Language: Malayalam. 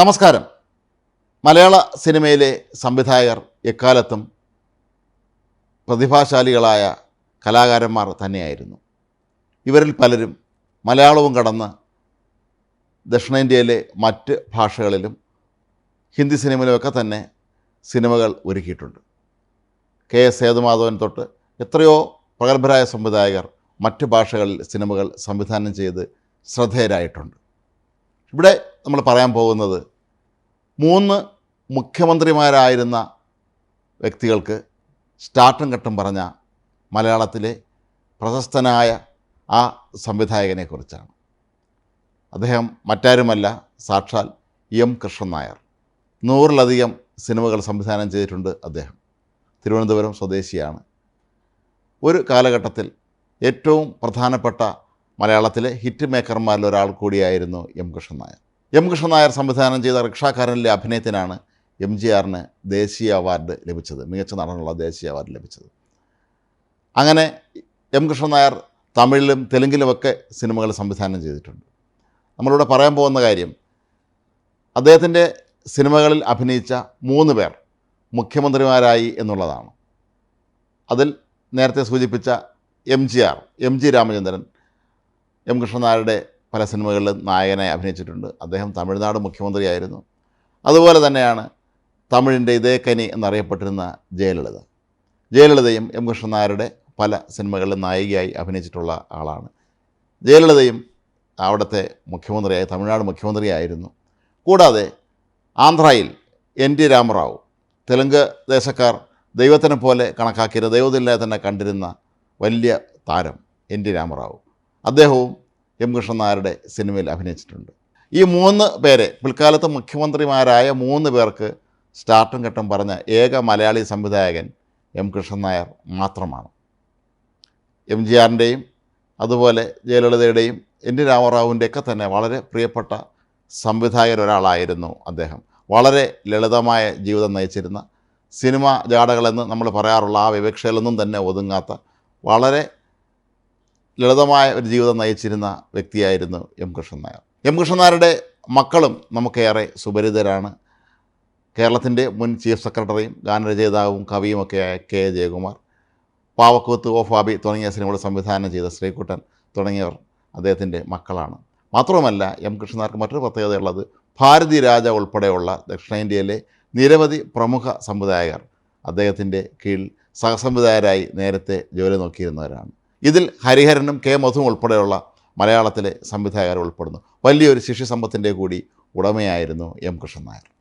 നമസ്കാരം. മലയാള സിനിമയിലെ സംവിധായകർ എക്കാലത്തും പ്രതിഭാശാലികളായ കലാകാരന്മാർ തന്നെയായിരുന്നു. ഇവരിൽ പലരും മലയാളവും കടന്ന് ദക്ഷിണേന്ത്യയിലെ മറ്റ് ഭാഷകളിലും ഹിന്ദി സിനിമയിലുമൊക്കെ തന്നെ സിനിമകൾ ഒരുക്കിയിട്ടുണ്ട്. കെ എസ് സേതുമാധവൻ തൊട്ട് എത്രയോ പ്രഗത്ഭരായ സംവിധായകർ മറ്റ് ഭാഷകളിൽ സിനിമകൾ സംവിധാനം ചെയ്ത് ശ്രദ്ധേയരായിട്ടുണ്ട്. ഇവിടെ നമ്മൾ പറയാൻ പോകുന്നത്. മൂന്ന് മുഖ്യമന്ത്രിമാരായിരുന്ന വ്യക്തികൾക്ക് സ്റ്റാർട്ടും ഘട്ടം പറഞ്ഞ മലയാളത്തിലെ പ്രശസ്തനായ ആ സംവിധായകനെക്കുറിച്ചാണ് അദ്ദേഹം മറ്റാരുമല്ല സാക്ഷാൽ എം കൃഷ്ണൻ നായർ. നൂറിലധികം സിനിമകൾ സംവിധാനം ചെയ്തിട്ടുണ്ട് അദ്ദേഹം. തിരുവനന്തപുരം സ്വദേശിയാണ്. ഒരു കാലഘട്ടത്തിൽ ഏറ്റവും പ്രധാനപ്പെട്ട മലയാളത്തിലെ ഹിറ്റ് മേക്കർമാരിൽ ഒരാൾ കൂടിയായിരുന്നു എം കൃഷ്ണൻ നായർ. എം കൃഷ്ണൻ നായർ സംവിധാനം ചെയ്ത റിക്ഷാക്കാരനിലെ അഭിനയത്തിനാണ് എം ജി ആറിന് ദേശീയ അവാർഡ് ലഭിച്ചത് മികച്ച നടനുള്ള ദേശീയ അവാർഡ് ലഭിച്ചത്. അങ്ങനെ എം കൃഷ്ണൻ നായർ തമിഴിലും തെലുങ്കിലുമൊക്കെ സിനിമകൾ സംവിധാനം ചെയ്തിട്ടുണ്ട്. നമ്മളിവിടെ പറയാൻ പോകുന്ന കാര്യം അദ്ദേഹത്തിന്റെ സിനിമകളിൽ അഭിനയിച്ച മൂന്ന് പേർ മുഖ്യമന്ത്രിമാരായി എന്നുള്ളതാണ്. അതിൽ നേരത്തെ സൂചിപ്പിച്ച M G R M G Ramachandran M കൃഷ്ണനായരുടെ പല സിനിമകളിലും നായകനായി അഭിനയിച്ചിട്ടുണ്ട്. അദ്ദേഹം തമിഴ്നാട് മുഖ്യമന്ത്രിയായിരുന്നു. അതുപോലെ തന്നെയാണ് തമിഴിന്റെ ഇതേ കനി എന്നറിയപ്പെട്ടിരുന്ന ജയലളിത. ജയലളിതയും എം കൃഷ്ണൻ നായരുടെ പല സിനിമകളിലും നായികയായി അഭിനയിച്ചിട്ടുള്ള ആളാണ്. ജയലളിതയും അവിടുത്തെ മുഖ്യമന്ത്രിയായി തമിഴ്നാട് മുഖ്യമന്ത്രിയായിരുന്നു. കൂടാതെ ആന്ധ്രയിൽ എൻ ടി രാമറാവു തെലുങ്ക് ദേശക്കാർ ദൈവത്തിനെ പോലെ കണക്കാക്കിയിരുന്ന ദൈവത്തിലെ തന്നെ കണ്ടിരുന്ന വലിയ താരം എൻ ടി രാമറാവു. അദ്ദേഹവും എം കൃഷ്ണൻ നായരുടെ സിനിമയിൽ അഭിനയിച്ചിട്ടുണ്ട്. ഈ മൂന്ന് പേരെ പിൽക്കാലത്ത് മുഖ്യമന്ത്രിമാരായ മൂന്ന് പേർക്ക് സ്റ്റാർട്ടും ഘട്ടം പറഞ്ഞ ഏക മലയാളി സംവിധായകൻ എം കൃഷ്ണൻ നായർ മാത്രമാണ്. എം ജി ആറിന്റെയും അതുപോലെ ജയലളിതയുടെയും എൻ ടി രാമറാവുവിന്റെയൊക്കെ തന്നെ വളരെ പ്രിയപ്പെട്ട സംവിധായകരൊരാളായിരുന്നു അദ്ദേഹം. വളരെ ലളിതമായ ജീവിതം നയിച്ചിരുന്ന സിനിമ ജാടകളെന്ന് നമ്മൾ പറയാറുള്ള ആ വിവക്ഷയിലൊന്നും തന്നെ ഒതുങ്ങാത്ത വളരെ ലളിതമായ ഒരു ജീവിതം നയിച്ചിരുന്ന വ്യക്തിയായിരുന്നു എം കൃഷ്ണൻ നായർ. എം കൃഷ്ണൻ നായരുടെ മക്കളും നമുക്കേറെ സുപരിതരാണ് കേരളത്തിന്റെ മുൻ ചീഫ് സെക്രട്ടറിയും ഗാനരചയിതാവും കവിയുമൊക്കെയായ കെ ജയകുമാർ പാവക്കൂത്ത് ഓ ഫാബി തുടങ്ങിയ സിനിമകൾ സംവിധാനം ചെയ്ത ശ്രീകുട്ടൻ തുടങ്ങിയവർ അദ്ദേഹത്തിന്റെ മക്കളാണ്. മാത്രവുമല്ല എം കൃഷ്ണനാർക്ക് മറ്റൊരു പ്രത്യേകതയുള്ളത് ഭാരതി രാജ ഉൾപ്പെടെയുള്ള ദക്ഷിണേന്ത്യയിലെ നിരവധി പ്രമുഖ സംവിധായകർ അദ്ദേഹത്തിന്റെ കീഴിൽ സഹസംവിധായകരായി നേരത്തെ ജോലി നോക്കിയിരുന്നവരാണ്. ഇതിൽ ഹരിഹരനും കെ മധുവും ഉൾപ്പെടെയുള്ള മലയാളത്തിലെ സംവിധായകർ ഉൾപ്പെടുന്നു. വലിയൊരു ശിഷ്യസമ്പത്തിന്റെ കൂടി ഉടമയായിരുന്നു എം കൃഷ്ണൻ നായർ.